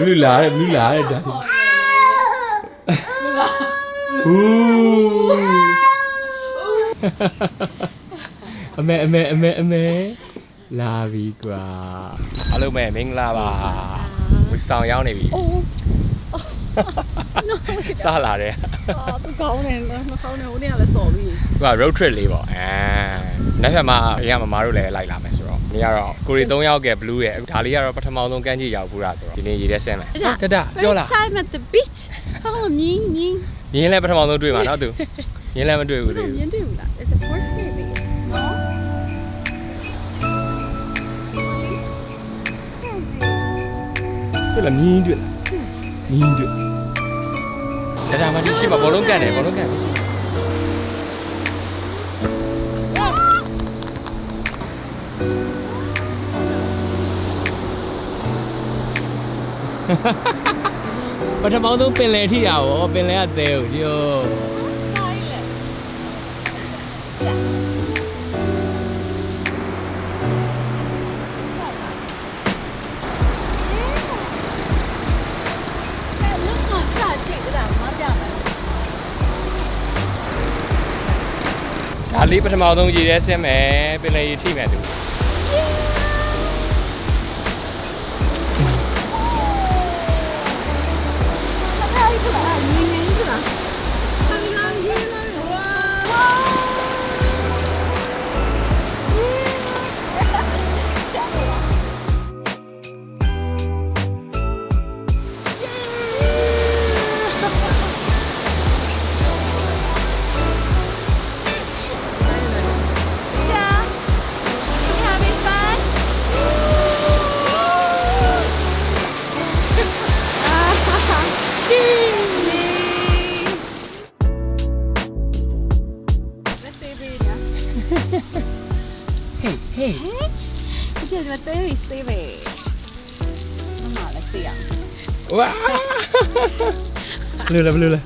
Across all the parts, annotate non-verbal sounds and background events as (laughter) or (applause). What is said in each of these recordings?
ဘလူးလာတဲ့ဘလူးလာတဲ့ဒါဟူးအမေအမေအမေအမေလာပြီကွာအားလုံးပဲမင်္ဂလာပါဝီဆောင်ရောက်နေပြီအိုးစလာတယ်အာသူကောင်းတယ်နော်မကောင်းတယ်ဟိုနေ့ကလည်းစော်ပြီသူက road trip လေးပေါ့အဲနောက်ထပ်မှအရင်ကမမားတို့လည်းလိုက်လာမယ် ဆိုတော့ဒီကတော့ကိုရီ3ယောက်က blue ရဲ့ဒါလေးကတော့ပထမဆုံးကမ်းခြေရောက်ဘူးလားဆိုတော့ဒီနေ့ရေထဲဆင်းမယ်တတပြောလား First time at the beach ဟောမြင်းမြင်းမြင်းလည်းပထမဆုံးတွေ့မှာနော်သူမြင်းလည်းမတွေ့ဘူးဘယ်သူလိုမြင်းတွေ့ဘူးလား It's a horse baby နော်တွေ့လားမြင်းတွေ့မြင်းတွေ့တတမဒီရှိမှာဘောလုံးကန်တယ်ဘောလုံးကန်ပြီပ ထမဆုံးပင်လယ်ထိတာဗောပင်လယ်ကသေးကိုကျိုးအဲ့လုံးဝကကြည့်ကြတာမပြမယ်ဒါလေးပထမဆုံးရေထဲဆင်းမယ်ပင်လယ်ရေထိမယ်သူ Hey hey ဒီကနေ့တေးစေးပဲမမလည်းသိအောင်ဝါဘလူးလားဘလူးလား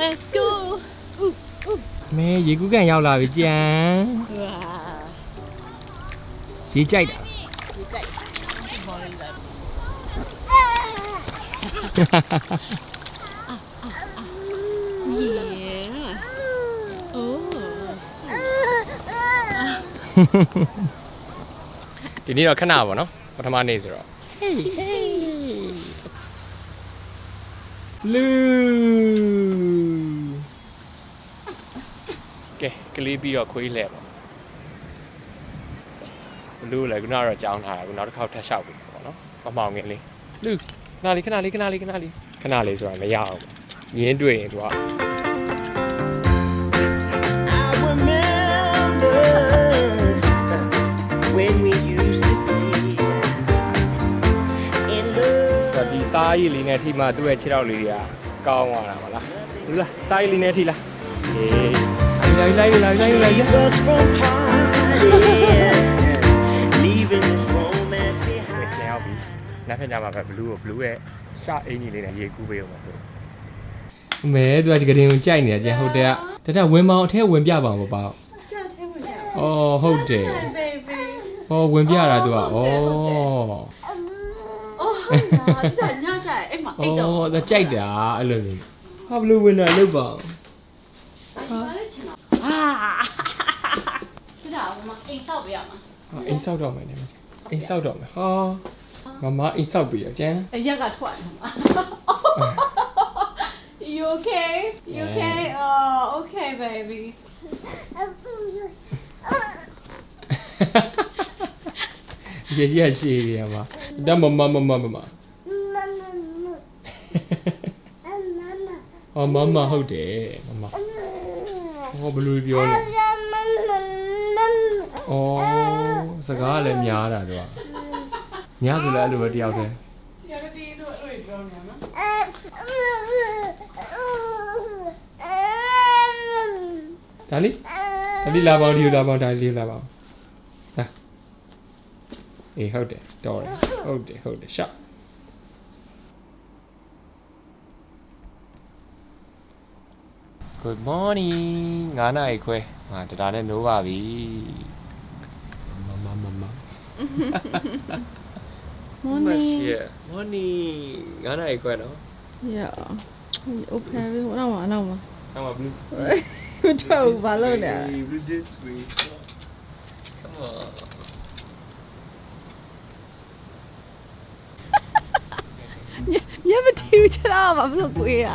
Let's go မဲရေကူးကန်ရောက်လာပြီကြံဝါရေကြိုက်တာ ဒီကြိုက်ဘောလေးလာယေအိုး ဒီနေ့တော့ခဏပါနော်ပထမနေ့ဆိုတော့ Hey hey လူကဲကလေးပြီးတော့ခွေးလဲပေါ့ဘလူးလည်းခုနကတော့ကြောင်းထားတာခုနောက်တစ်ခေါက်ထပ်လျှောက်ပြီပေါ့နော်မမောင်ငယ်လေးလူခဏလေးခဏလေးခဏလေးခဏလေးခဏလေးဆိုတာမရအောင်ပေါ့ရင်းတွေ့ရင်သူက စားရည်လေးနဲ့ထိမှသူ့ရဲ့ခြေထောက်လေးတွေကကောင်းသွားတာမလားဘူးလားစားရည်လေးနဲ့ထိလားအေးလိုက်လိုက်လိုက်လိုက်လိုက် Keep us from partying, leaving this romance ပြန် behind. ရောက်ပြီနောက်ဖက်ကြမှာပဲဘလူးကိုဘလူးရဲ့ရှအင်ကြီးလေးနဲ့ရေကူးပေးအောင်ပါသူမဲသူကဒီကရင်ကိုကြိုက်နေတာကျန်ဟုတ်တယ်ကတတဝင်မအောင်အထဲဝင်ပြပါအောင်ပေါ့ကြာထဲဝင်ရ။အော်ဟုတ်တယ် baby ။ဟောဝင်ပြတာသူက။အော် အော်ဟာဒီကညကြအဲ့မှာ။အဲ့ကြောင့်အော်ဒါကြိုက်တာအဲ့လိုမျိုး။ဟာဘလူးဝင်တာလုတ်ပါအောင်ဟာဒီကဟိုမှာအိမ်ဆောက်ပေးရမှာ။ဟာအိမ်ဆောက်တော့မယ်နဲ့။အိမ်ဆောက်တော့မယ်။ဟာမမအိမ်ဆောက်ပြီအကျန်းအရက်ကထွက်နေမှာ You okay? You okay? Oh, okay, baby. ။ရေကြီးကရှည်ရမှာ။ ဒါမမမမမမ။ဟောမမဟုတ်တယ်မမ။ဟောဘလူးပြောနေ။အော်စကားလည်းများတာသူက။ညာဆိုလည်းအဲ့လိုပဲတယောက်တည်းဒီရတီတို့အဲ့လိုပြောနေမှာ။ဒါလေးဒါလေးလာပါဦးဒီလာပါဦးဒါလေးလာပါဦး။ဟာ အေးဟုတ်တယ်တော်တယ်ဟုတ်တယ်ဟုတ်တယ်ရှောက် Good morning 9နာရီခွဲဟာတဒါနဲ့နိုးပါပြီမမမမ Morning. morning ငါးနာရီခွဲနော် Yeah. Okay. နောက်မှာနောက်မှာ Come on blue မထွက်ဘူးဘာလို့လဲ blue this way come on ညမတီးချတာဘာလို့ကိုရ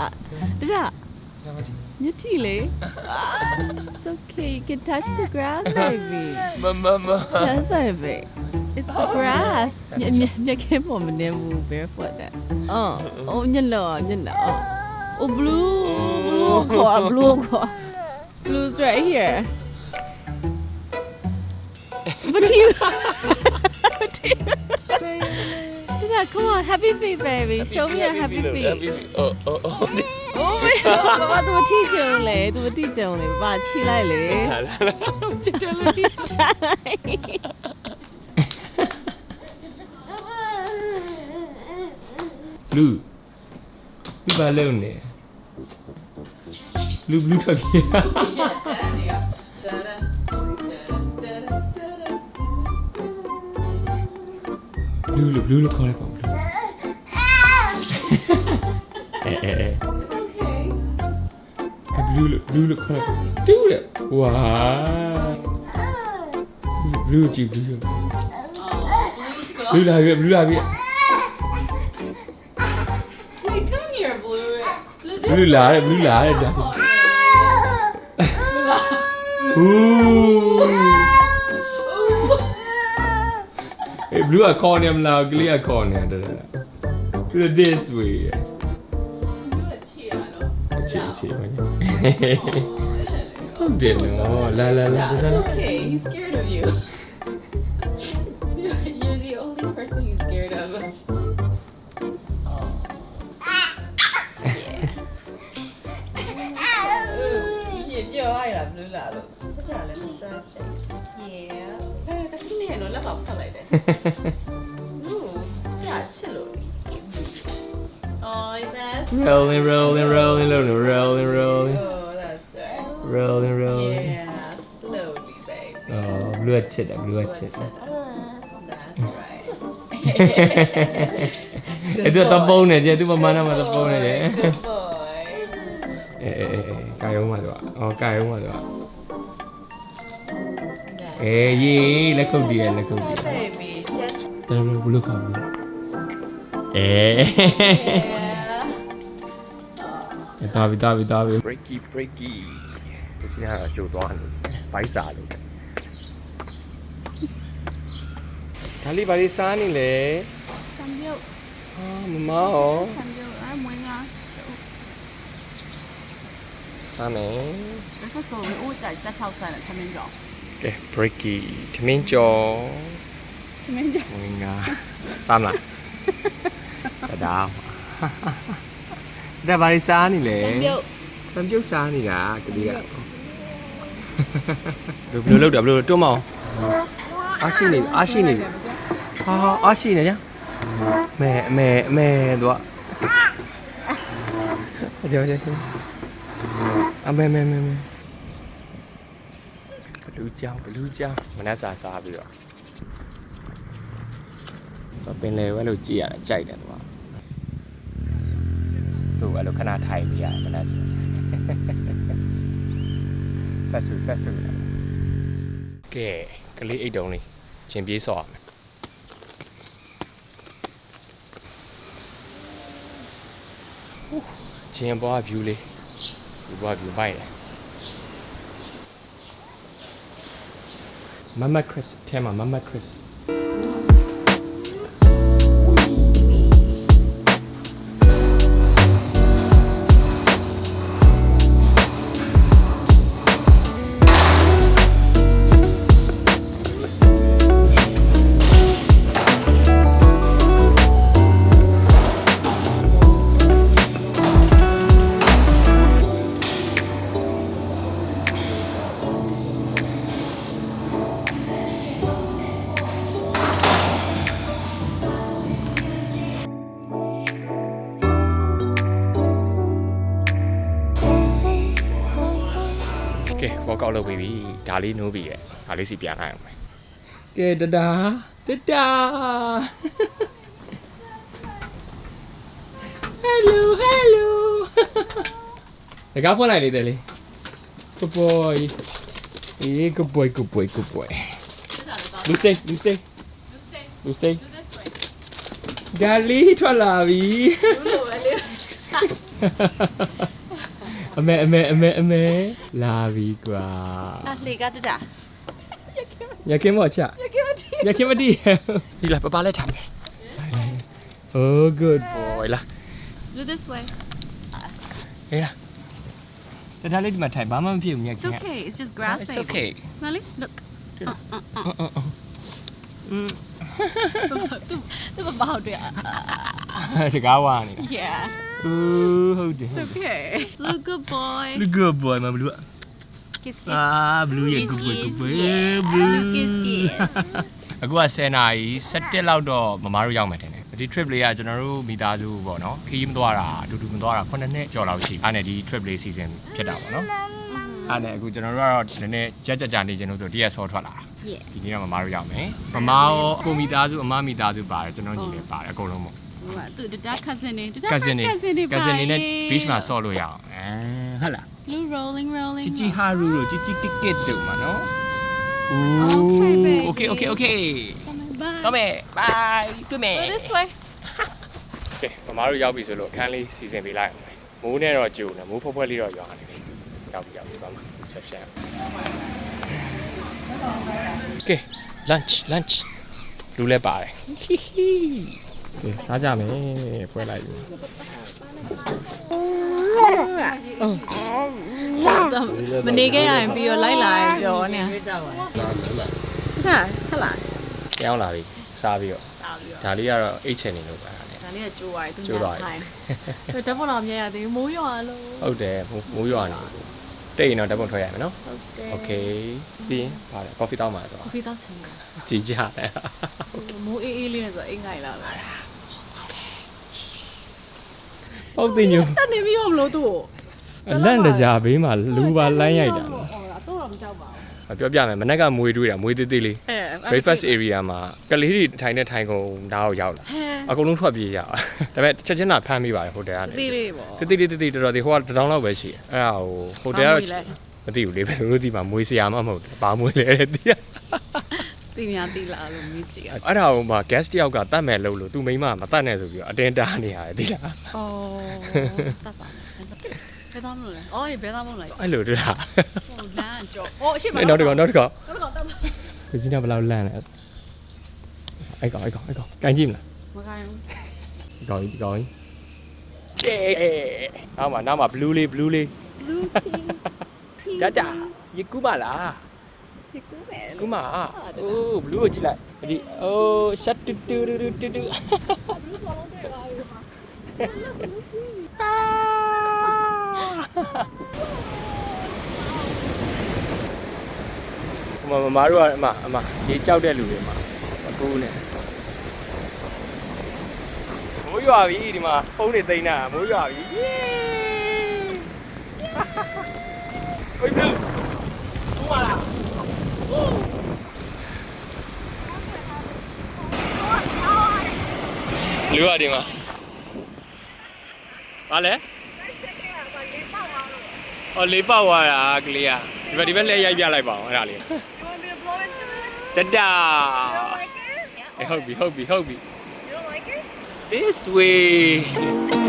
တရညတီလေ It's okay you can touch the grass baby မမမ Yes baby It's the grass ညညညခဲပေါ်မနေဘူး barefoot တဲ့အော်အိုးညလောညလော Oh blue blue ခေါ် blue ခေါ် Blue's right here မတီးမတီး (laughs) (laughs) on, come on, happy feet, baby. Show me your happy feet. Happy feet. Oh, oh, oh. Oh my god, ဘာသူထိကျုံလဲသူမထိကျုံလေဘာထိလိုက်လေလာလာလာတယ်လို့ထိလူလူဘာလုံးနေလူလူထွက်ပြေးလူလူလူခေါ်လိုက်ပါ blue အဲအဲအဲ blue လို့ blue လို့ခေါ်လိုက်တူးတယ်ဝါ blue ကြည့် blue လို့ blue လာပြီ blue လာပြီ Wait, come here, blue. blue လာတယ် blue လာတယ်ဒါဟူးအေး blue ကခေါ်နေမ လားကလေးကခေါ်နေတယ်တော်တော် blue this way ချစ်ချစ်ပါညဟုတ်တယ်နော်လာလာလာလာ Okay, he's scared of you. You're you're the only person he's scared of. Yeah, rolling rolling rolling rolling rolling rolling Oh that's right rolling rolling Yeah slowly baby အော် blue ကချစ်တယ် blue ကချစ်တယ် That's right အဲ့တော့တပုံးနေကြသူမမနာမှာတပုံးနေကြ Good boy အဲအဲအဲကာယုံမှာတော့အော်ကာယုံမှာတော့အေးရေးလက်ခုပ်တည်းလက်ခုပ်တည်း baby just တော်တော်ဘလို့ခေါ်ဘူးအေ yeah း တာပြီတာပြီတာပြီ breaky breaky ဒီစီဟာကျိုးသွားလို့ဘိုက်စာလို့ဒါလေးဘာလေးစားနေလဲဆံပြုတ်ဟာမမရောဆံပြုတ်အမွေးငါစားမယ်ဒါဆိုဆိုဦးကြိုက်ချက်ထောက်ဆန်တယ်ခမင်းကြော်ကဲ breaky ခမင်းကြော်ခမင်းကြော်ငါစားမလားတဒါ ဒါဘာလေးစားနေလဲ三六စံပြုတ်စားနေတာကလေးကဘယ်လိုလုပ်တာဘယ်လိုတွန်းမအောင်အားရှိနေအားရှိနေဟာအားရှိနေကြမဲမဲမဲတော့အကြောင်းကြောင်းအမဲမဲမဲမဲဘလူးကြောင်ဘလူးကြောင်မနှက်စာစားပြီးတော့တော့ပင်လေဝဲလို့ကြည့်ရတာကြိုက်တယ်သူက သူ့အဲ့လိုခဏထိုင်ပြရတယ်မနှက်ဆိုဆက်စုဆက်စုလာကဲကလေးအိတ်တုံးလေးရှင်ပြေးဆော့ရမယ်ဟူးချင်းဘွား view လေးဒီဘွား view ပိုက်တယ်မမခရစ်ထဲမှာမမခရစ် ကဲ workout လုပ်ပြီးပြီဒါလေးနိုးပြီရဲ့ဒါလေးစီပြန်လိုက်အောင်မယ်ကဲတဒါတဒါ Hello hello တကားဖွင့်လိုက်လေတယ်လေ Good boy အေး good boy good boy good boy Lu stay Lu stay Lu stay ဒါလေးထွက်လာပြီ အမေအမေအမေအမေလာပြီကွာအလှကတကြညကင်းမော့ချညကင်းမတီးဒီလာပပလဲထားမယ် Oh good boy လာ Do this way ဟေးလာတဒါလေးဒီမှာထိုင်ဘာမှမဖြစ်ဘူးညကင်း It's okay it's just grass baby It's okay Molly look သူသူဘာဟုတ်တယ် တကားဝါနေတာ Yeah ဦးဟုတ်တယ် It's okay. Look, good boy. Look good boy မဘလူး Kiss, kiss. အာဘလူးရဲ့ good boy good boy Yeah. blue Kiss, kiss. အခုက10နာရီ17လောက်တော့မမားတို့ရောက်မယ်တင်တယ်ဒီ trip လေးကကျွန်တော်တို့မိသားစုပေါ့နော်ခရီးမသွားတာအတူတူမသွားတာ9နှစ်ကျော်လောက်ရှိအဲ့နဲ့ဒီ trip လေး season ဖြစ်တာပေါ့နော်အဲ့နဲ့အခုကျွန်တော်တို့ကတော့နည်းနည်းကြက်ကြက်ကြာနေခြင်းလို့ဆိုတရက်ဆောထွက်လာတာ Yeah. ဒီနေ့တော့မမားတို့ရောက်မယ်မမားရောကိုမိသားစုအမမိသားစုပါတယ်ကျွန်တော်ညီလေးပါတယ်အကုန်လုံးပေါ့ သူတဒါ cousin နေတဒါ cousin နေ cousin နေ cousin နေနဲ့ beach မှာဆော့လို့ရအောင်အဲဟုတ်လား Blue rolling rolling ជីជីဟာရူတို့ជីជីကစ်ကစ်တို့မှာနော် Okay, baby. okay okay okay Bye. တော့မယ် bye တွေ့မယ် Go this way. ကဲမမတို့ရောက်ပြီဆိုလို့အခန်းလေးစီစဉ်ပေးလိုက်အောင်မိုးနဲ့တော့ကြိုနေမိုးဖွက်ဖွက်လေးတော့ရွာနေပြီရောက်ပြီရောက်ပြီပါမ reception ကဲ lunch lunch လူလဲပါတယ် ကဲစားကြမယ်ဖွဲလိုက်ပြီ မနေခဲ့ရရင်ပြီးတော့လိုက်လာရင်ပြောနေတဒါဟလာ ကြောင်းလာပြီစားပြီးတော့ စားပြီးတော့ ဒါလေးကတော့အိတ်ချင်နေလို့ပါဒါ ဒါလေးကကျိုးသွားပြီသူ ကျိုးသွားပြီ ထိုင်ဓာတ်ပုံတော့မြင်ရသေးဘူးမိုးရွာလို့ ဟုတ်တယ်မိုးရွာနေတိတ်ရင်တော့ဓာတ်ပုံထွက်ရမယ်နော် ဟုတ်တယ် โอเคပြီးရင်ဗါလဲ coffee တောင်းပါဆို ကော်ဖီတောက်ချင်တာ ကြည်ကြတယ် မိုးအေးအေးလေးနဲ့ဆိုအိမ်ငိုင်လာလား ဟုတ်တယ်ညိုတနေပြီးတော့မလို့သူ့အလန့်တကြားဘေးမှာလူပါလမ်းရိုက်တာနော်ဟောတော့တော့မကြောက်ပါဘူးပြောပြမယ်မနက်ကမွေတွေးတာမွေသေးသေးလေး အဲ breakfast area မှာကလေးတွေထိုင်နေထိုင်ကုန်ဒါကိုရောက်လာဟဲအကုန်လုံးထွက်ပြေးရတာဒါပေမဲ့ချက်ချင်းသာဖမ်းမိပါတယ်ဟိုတယ်ကနေသေးလေးပေါ့တိတိတိတိတော်တော်ဒီဟိုကတစ်တောင်းလောက်ပဲရှိတယ်အဲ့ဒါဟိုဟိုတယ်ကတော့မသိဘူးလေဘယ်လိုလုပ်သိမှာမွေစရာမှမဟုတ်ဘူးဘာမွေလဲတဲ့သိရ သိများသိလားလို့မြည်ကြည့်ရအဲ့ဒါဟိုမှာ guest တယောက်ကတတ်မယ်လို့လို့သူမိမမတတ်နဲ့ဆိုပြီးတော့အတင်းတားနေရတယ်သိလားအော်တတ်ပါဘယ်သားမလို့လဲအော်ဘယ်သားမလို့လဲအဲ့လိုတူတာဟိုလမ်းကြောဟိုအရှိမနောက်တစ်ကောင်နောက်တစ်ကောင်နောက်တစ်ကောင်တက်ကိုကြီးကဘယ်လောက်လန့်လဲအဲ့ကောင်အဲ့ကောင်အဲ့ကောင်ကန်ကြည့်မလားမကိုင်းဘူးဒီကောင်ကြီးဒီကောင်ကြီးကျေနောက်မှာနောက်မှာ blue လေး blue လေး blue pink ကြကြရေကူးမလား ဒီကူးမယ်ကူးမအိုး blue ကိုကြည့်လိုက်ဒီအိုး shut တူတူတူတူတူမမမတို့ကအမအမရေကြောက်တဲ့လူတွေမှာအကူနဲ့မိုးရွာပြီဒီမှာဖုန်းတွေသိမ်းတာမိုးရွာပြီဟိုဘလူးကူမလား လူရဒီမှာဘာလဲအော်လေးပေါက်သွားတာကလေးอ่ะဒီဘက်ဒီဘက်လက်ရိုက်ပြလိုက်ပါအောင်အဲ့ဒါလေးတတအေးဟုတ်ပြီဟုတ်ပြီဟုတ်ပြီ This way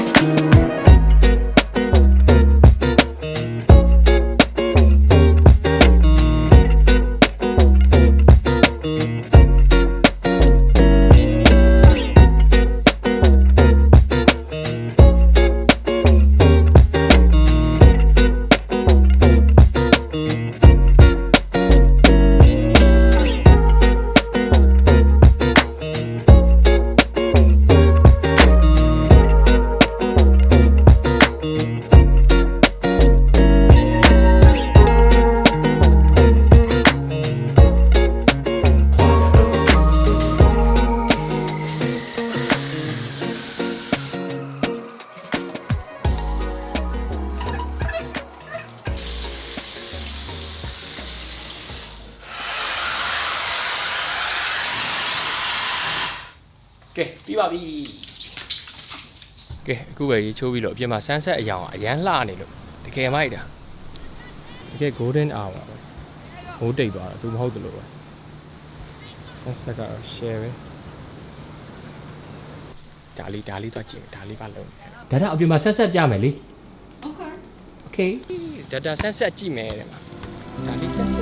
ကဲအခုပဲရေချိုးပြီးလို့အပြင်မှာ sunset အရောင်ကအရန်လှနေလို့တကယ်မိုက်တာတကယ် golden hour ပဲဟိုးတိတ်သွားတာသူမဟုတ်တယ်လို့ပဲ sunset ကတော့ share ပဲဒါလေးဒါလေးတော့ကြည့်မယ်ဒါလေးပါလုံးဒါတော့အပြင်မှာ sunset ပြမယ်လေ Okay okay ဒါဒါ sunset ကြည့်မယ်တဲ့မှာဒါလေး sunset ဆက်ဆက်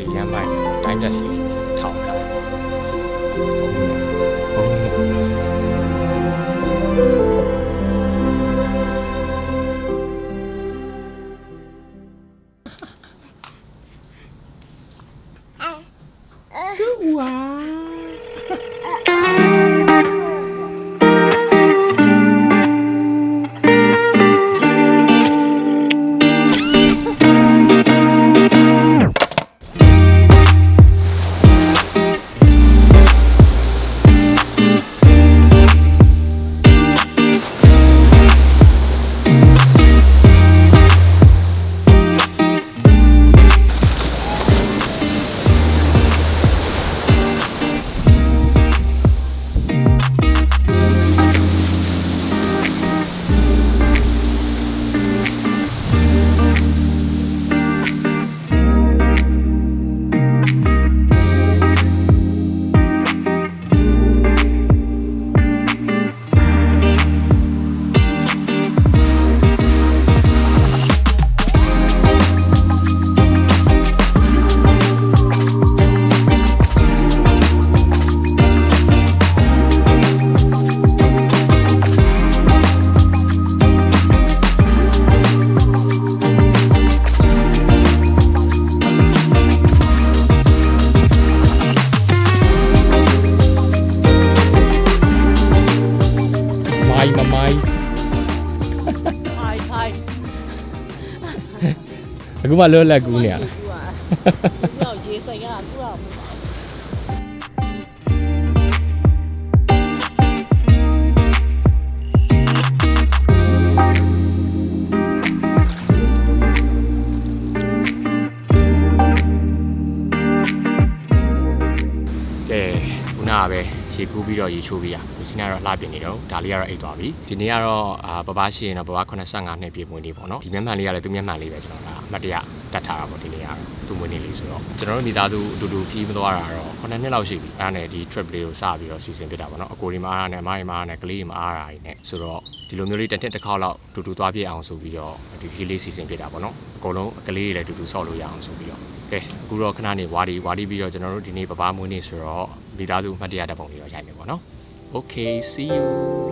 လေးရမ်းမိုက်တိုင်းတက်စီထောက်တာ မှလွတ်လပ်ကူးနေရတာသူကရေစိမ်ရတာသူကကဲခုနကပဲရေကူးပြီးတော့ရေချိုးပြီးရလူစင်းကတော့လှပြင်နေတော့ဒါလေးကတော့အိတ်သွားပြီဒီနေ့ကတော့အာပပရှိရင်တော့ပပ85နှစ်ပြည့်မွေးနေ့ပေါ့နော်ဒီမျက်မှန်လေးကလည်းသူမျက်မှန်လေးပဲကျွန်တော်ကအ မတ်တရတတ်ထားတာပေါ့ဒီနေ့ကတော့သူမွေးနေ့လေးဆိုတော့ကျွန်တော်တို့မိသားစုအတူတူခီးမသွားတာတော့9နှစ်လောက်ရှိပြီအဲ့ဒါနဲ့ဒီ trip လေးကိုစပြီးတော့စီစဉ်ပြတာပေါ့နော်အကိုဒီမှာအားရနဲ့အမဒီမှာအားနဲ့ကလေးဒီမှာအားရနေနဲ့ဆိုတော့ဒီလိုမျိုးလေးတစ်နှစ်တစ်ခေါက်လောက်တူတူသွားပြအောင်ဆိုပြီးတော့ဒီခီးလေးစီစဉ်ပြတာပေါ့နော်အကုန်လုံးကလေးတွေလည်းတူတူဆော့လို့ရအောင်ဆိုပြီးတော့ကဲအခုတော့ခဏနေဝါဒီဝါဒီပြီးတော့ကျွန်တော်တို့ဒီနေ့ပပမွေးနေ့ဆိုတော့မိသားစုအမှတ်တရတပ်ပုံလေးတော့ရိုက်မယ်ပေါ့နော် Okay see you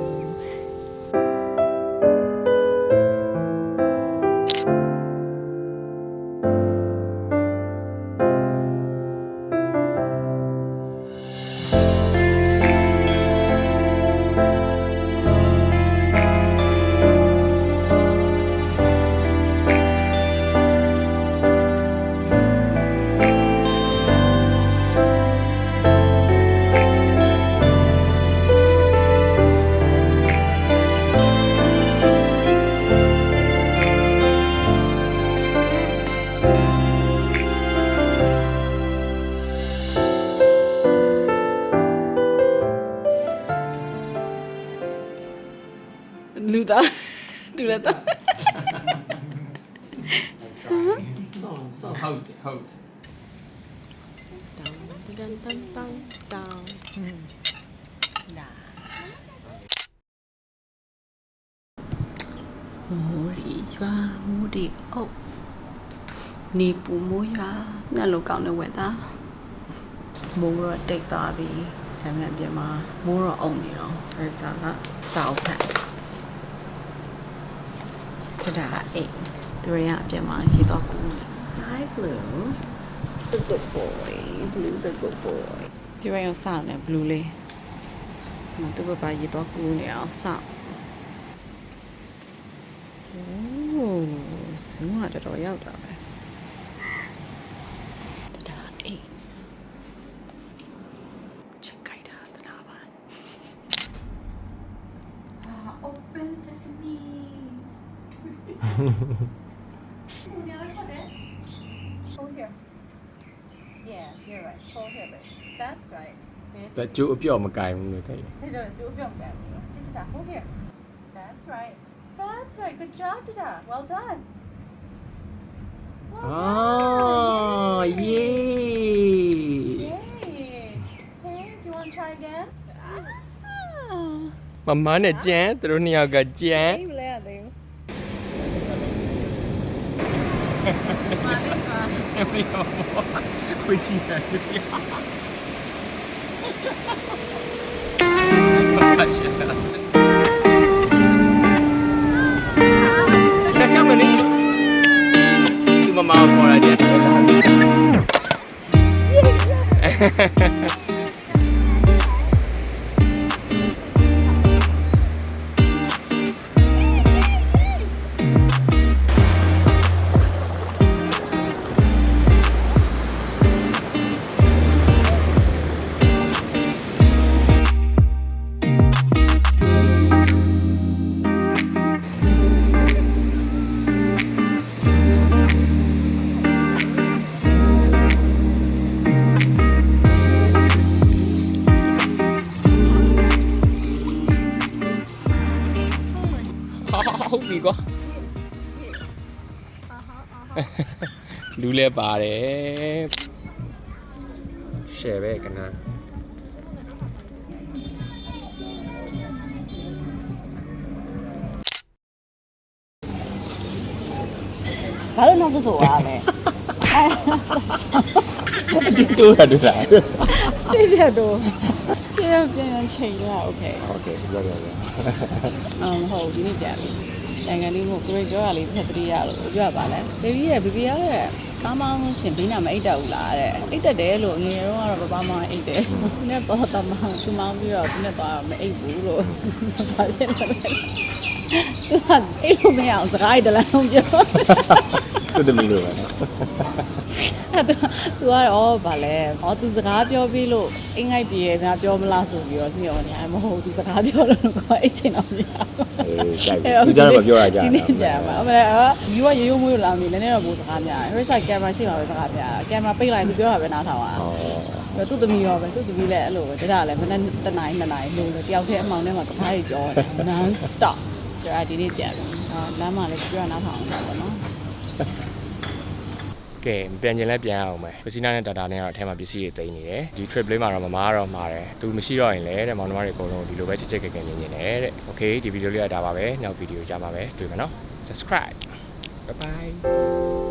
သူလည်းတော့ဟုတ်တယ်ဟုတ်တန်တန်တန်တန်ဒါမိုးရီရွာမိုးဒီအုပ်နေပူမိုးရွာငှက်လိုကောင်းတဲ့ဝက်သားမိုးတော့တိတ်သွားပြီဒါပေမဲ့အပြင်မှာမိုးတော့အုံနေတော့ရစားကစောက်ဖက် ဒါကအိတ်သူရအပြင်မှာရေတော့ကူ Hi Blue a good boy Blue's a good boy ဒီရအောင်စောက်နေ Blue လေးမသူ့ဘဘာရေတော့ကူနေအောင်စောက်โอ้ဇူးကတော်တော်ရောက်တာပဲဒါအိတ်ချက်ကြိုက်တာတနာပါ Ah, open sesame. Hold here. Yeah, you're right. Hold here, babe. That's right. ဒါကြိုးအပြော့မကင်ဘူးလို့တဲ့။ဒါကြောင့်ကြိုးပြောင်းပြန်ပြီးတော့ချစ်တာ hold here. That's right. That's right. Good job, Tata. Well done. အာယေ Yay. Hey, do you want to try again? မမနဲ့ကြံသူတို့နှစ်ယောက်ကကြံအေးမလဲရသေးဘူးမာလေးပါ မပြောဘူးခွေးချီတယ် က်မနေသူမမကိုခေါ်လာကြတယ် လူလဲပါတယ်ရှယ်ပဲကနာ ဘာလို့နောက်ဆက်ဆိုရလဲ တူရတူလား ရှေ့ရက်တော့ပြန်ပြန်ချိန်ရโอเค โอเคပြောပြောပြော အမ်ဟုတ်ဒီနေ့ပြန်ပြီနိုင်ငံလေးကိုကိုရပြောတာလေးတစ်ခါတည်းရလို့ပြောပါလဲဘေဘီရဲ့ဘေဘီရတဲ့ ကားမောင်းရှင်ဘေးနာမအိတ်တက်ဘူးလားတဲ့အိတ်တက်တယ်လို့ငယ်တော့ကတော့ပပမောင်းအိတ်တယ်သူနဲ့ပေါ်တော့မောင်းသူမောင်းပြီးတော့သူနဲ့သွားမအိတ်ဘူးလို့ဘာဖြစ်လဲသူကအိတ်လို့မရအောင်စကားရတလားပြော သူတမီလို့ပဲနော်အဲ့တော့သူကတော့ဗာလဲဟောသူစကားပြောပြီးလို့အင်္ဂိုက်ပြေရများပြောမလားဆိုပြီးတော့စီရောနေမဟုတ်သူစကားပြောလို့ကိုအိတ်ချင်တော့မရဘူးအေးကြိုက်တယ်သူကြားတော့ပြောရကြဒီတာနေ့ကြာပါအမလဲအော်ယူကရိုးရိုးမွေးလာမီနည်းနည်းတော့ဘူးစကားများတယ်ဟိုဆိုင်ကင်မရာရှိမှာပဲစကားများကင်မရာပိတ်လိုက်သူပြောတာပဲနားထောင်อ่ะဩသူ့သမီးရောပဲသူ့သမီးလည်းအဲ့လိုပဲဒါကလည်းမနေ့တနိုင်နှစ်နိုင်လို့တယောက်တည်းအမောင်ထဲမှာစကားကြီးပြောတယ် non stop ဆိုတော့ဒီနေ့ပြန်ပြီအာလမ်းမှာလည်းပြောနားထောင်အောင်ပါနော် ကဲပြန်ကျင်လဲပြန်ရအောင်မယ်ပစီနာနဲ့တာတာနဲ့ကတော့အထဲမှာပစ္စည်းတွေတိန်နေတယ်ဒီ trip လေးမှာတော့မမားတော့မှာတယ်သူမရှိတော့ရင်လည်းတဲ့မောင်နှမတွေအကုန်လုံးဒီလိုပဲချစ်ချစ်ကဲကဲနေနေတယ်တဲ့ okay ဒီဗီဒီယိုလေးကဒါပါပဲနောက်ဗီဒီယိုကြမှာပဲတွေ့မယ်နော် subscribe bye bye